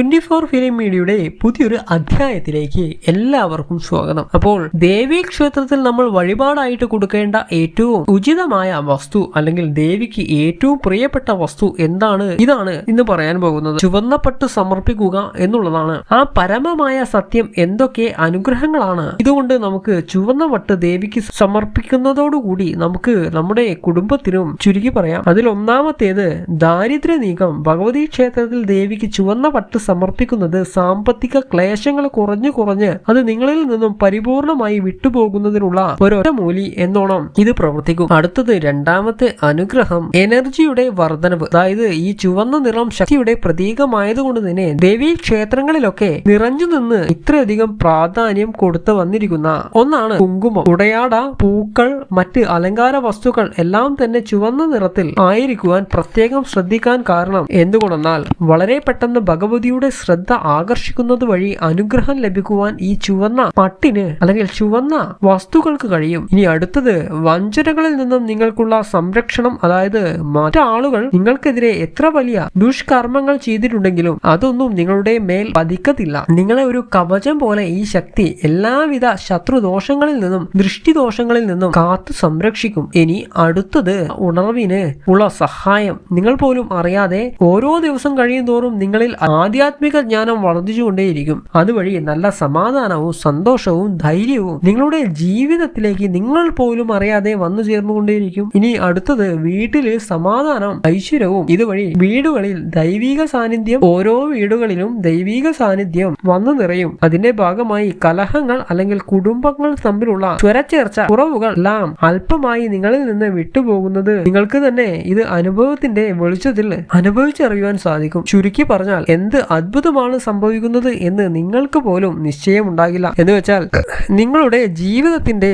Twenty four film മീഡിയയുടെ പുതിയൊരു അധ്യായത്തിലേക്ക് എല്ലാവർക്കും സ്വാഗതം. അപ്പോൾ ദേവീ ക്ഷേത്രത്തിൽ നമ്മൾ വഴിപാടായിട്ട് കൊടുക്കേണ്ട ഏറ്റവും ഉചിതമായ വസ്തു അല്ലെങ്കിൽ ദേവിക്ക് ഏറ്റവും പ്രിയപ്പെട്ട വസ്തു എന്താണ്? ഇതാണ് ഇന്ന് പറയാൻ പോകുന്നത്. ചുവന്ന പട്ട് സമർപ്പിക്കുക എന്നുള്ളതാണ്. ആ പരമമായ സത്യം എന്തൊക്കെ അനുഗ്രഹങ്ങളാണ്? ഇതുകൊണ്ട് നമുക്ക് ചുവന്ന പട്ട് ദേവിക്ക് സമർപ്പിക്കുന്നതോടുകൂടി നമുക്ക് നമ്മുടെ കുടുംബത്തിനും ചുരുക്കി പറയാം. അതിൽ ഒന്നാമത്തേത് ദാരിദ്ര്യ നീക്കം. ഭഗവതി ക്ഷേത്രത്തിൽ ദേവിക്ക് ചുവന്ന പട്ട് സമർപ്പിക്കുന്നത് സാമ്പത്തിക ക്ലേശങ്ങൾ കുറഞ്ഞു കുറഞ്ഞ് അത് നിങ്ങളിൽ നിന്നും പരിപൂർണമായി വിട്ടുപോകുന്നതിനുള്ള ഒരൊറ്റ മൂലി എന്നോണം ഇത് പ്രവർത്തിക്കും. അടുത്തത് രണ്ടാമത്തെ അനുഗ്രഹം എനർജിയുടെ വർധനവ്. അതായത് ഈ ചുവന്ന നിറം ശക്തിയുടെ പ്രതീകമായതുകൊണ്ട് തന്നെ ദേവീ ക്ഷേത്രങ്ങളിലൊക്കെ നിറഞ്ഞു നിന്ന് ഇത്രയധികം പ്രാധാന്യം കൊടുത്തു വന്നിരിക്കുന്ന ഒന്നാണ് കുങ്കുമം. ഉടയാട പൂക്കൾ മറ്റ് അലങ്കാര വസ്തുക്കൾ എല്ലാം തന്നെ ചുവന്ന നിറത്തിൽ ആയിരിക്കുവാൻ പ്രത്യേകം ശ്രദ്ധിക്കാൻ കാരണം എന്തുകൊണ്ടെന്നാൽ വളരെ പെട്ടെന്ന് ഭഗവതിയുടെ ശ്രദ്ധ ആകർഷിക്കുന്നത് വഴി അനുഗ്രഹം ലഭിക്കുവാൻ ഈ ചുവന്ന പട്ടിന് അല്ലെങ്കിൽ ചുവന്ന വസ്തുക്കൾക്ക് കഴിയും. ഇനി അടുത്തത് വഞ്ചനകളിൽ നിന്നും നിങ്ങൾക്കുള്ള സംരക്ഷണം അതായത് മറ്റാളുകൾ നിങ്ങൾക്കെതിരെ എത്ര വലിയ ദുഷ്കർമ്മങ്ങൾ ചെയ്തിട്ടുണ്ടെങ്കിലും അതൊന്നും നിങ്ങളുടെ മേൽ പതിക്കത്തില്ല. നിങ്ങളെ ഒരു കവചം പോലെ ഈ ശക്തി എല്ലാവിധ ശത്രുദോഷങ്ങളിൽ നിന്നും ദൃഷ്ടിദോഷങ്ങളിൽ നിന്നും കാത്തു സംരക്ഷിക്കും. ഇനി അടുത്തത് ഉണർവിന് ഉള്ള സഹായം. നിങ്ങൾ പോലും അറിയാതെ ഓരോ ദിവസം കഴിയും തോറും നിങ്ങളിൽ ആധ്യാത്മിക ജ്ഞാനം വർദ്ധിച്ചുകൊണ്ടേയിരിക്കും. അതുവഴി നല്ല സമാധാനവും സന്തോഷവും ധൈര്യവും നിങ്ങളുടെ ജീവിതത്തിലേക്ക് നിങ്ങൾ പോലും അറിയാതെ വന്നു ചേർന്നുകൊണ്ടേയിരിക്കും. ഇനി അടുത്തത് വീട്ടിൽ സമാധാനം ഐശ്വര്യവും. ഇതുവഴി വീടുകളിൽ ദൈവിക സാന്നിധ്യം ഓരോ വീടുകളിലും ദൈവിക സാന്നിധ്യം വന്നു നിറയും. അതിന്റെ ഭാഗമായി കലഹങ്ങൾ അല്ലെങ്കിൽ കുടുംബങ്ങൾ തമ്മിലുള്ള സ്വരച്ചേർച്ച കുറവുകൾ എല്ലാം അല്പമായി നിങ്ങളിൽ നിന്ന് വിട്ടുപോകുന്നത് നിങ്ങൾക്ക് തന്നെ ഇത് അനുഭവത്തിന്റെ വെളിച്ചത്തിൽ അനുഭവിച്ചറിയുവാൻ സാധിക്കും. ചുരുക്കി പറഞ്ഞാൽ എന്ത് അത്ഭുതമാണ് സംഭവിക്കുന്നത് എന്ന് നിങ്ങൾക്ക് പോലും നിശ്ചയമുണ്ടാകില്ല. എന്ന് വെച്ചാൽ നിങ്ങളുടെ ജീവിതത്തിന്റെ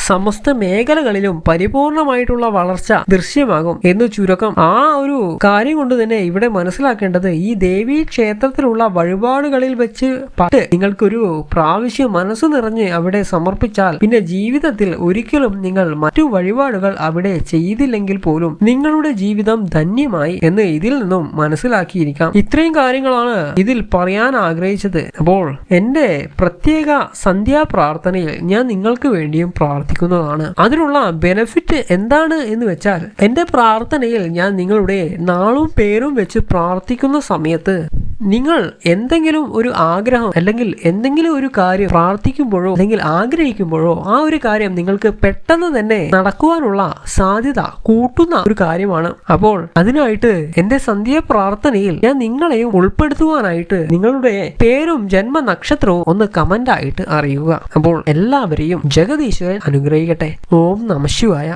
സമസ്ത മേഖലകളിലും പരിപൂർണമായിട്ടുള്ള വളർച്ച ദൃശ്യമാകും എന്ന് ചുരുക്കം ആ ഒരു കാര്യം കൊണ്ട് തന്നെ ഇവിടെ മനസ്സിലാക്കേണ്ടത് ഈ ദേവീ ക്ഷേത്രത്തിലുള്ള വഴിപാടുകളിൽ വെച്ച് പട്ട് നിങ്ങൾക്കൊരു പ്രാവശ്യം മനസ്സ് നിറഞ്ഞ് അവിടെ സമർപ്പിച്ചാൽ പിന്നെ ജീവിതത്തിൽ ഒരിക്കലും നിങ്ങൾ മറ്റു വഴിപാടുകൾ അവിടെ ചെയ്തില്ലെങ്കിൽ പോലും നിങ്ങളുടെ ജീവിതം ധന്യമായി എന്ന് ഇതിൽ നിന്നും മനസ്സിലാക്കിയിരിക്കാം. ഇത്രയും കാര്യങ്ങളാണ് ഇതിൽ പറയാൻ ആഗ്രഹിച്ചത്. അപ്പോൾ എന്റെ പ്രത്യേക സന്ധ്യാ പ്രാർത്ഥനയിൽ ഞാൻ നിങ്ങൾക്ക് വേണ്ടിയും പ്രാർത്ഥിക്കുന്നതാണ്. അതിനുള്ള ബെനഫിറ്റ് എന്താണ് എന്ന് വെച്ചാൽ എന്റെ പ്രാർത്ഥനയിൽ ഞാൻ നിങ്ങളുടെ നാളും പേരും വെച്ച് പ്രാർത്ഥിക്കുന്ന സമയത്ത് നിങ്ങൾ എന്തെങ്കിലും ഒരു ആഗ്രഹം അല്ലെങ്കിൽ എന്തെങ്കിലും ഒരു കാര്യം പ്രാർത്ഥിക്കുമ്പോഴോ അല്ലെങ്കിൽ ആഗ്രഹിക്കുമ്പോഴോ ആ ഒരു കാര്യം നിങ്ങൾക്ക് പെട്ടെന്ന് തന്നെ നടക്കുവാനുള്ള സാധ്യത കൂട്ടുന്ന ഒരു കാര്യമാണ്. അപ്പോൾ അതിനായിട്ട് എന്റെ സന്ധ്യ പ്രാർത്ഥനയിൽ ഞാൻ നിങ്ങളെയും ഉൾപ്പെടുത്തുവാനായിട്ട് നിങ്ങളുടെ പേരും ജന്മ നക്ഷത്രവും ഒന്ന് കമന്റ് ആയിട്ട് അറിയുക. അപ്പോൾ എല്ലാവരെയും ജഗദീശ്വരൻ അനുഗ്രഹിക്കട്ടെ. ഓം നമശിവായ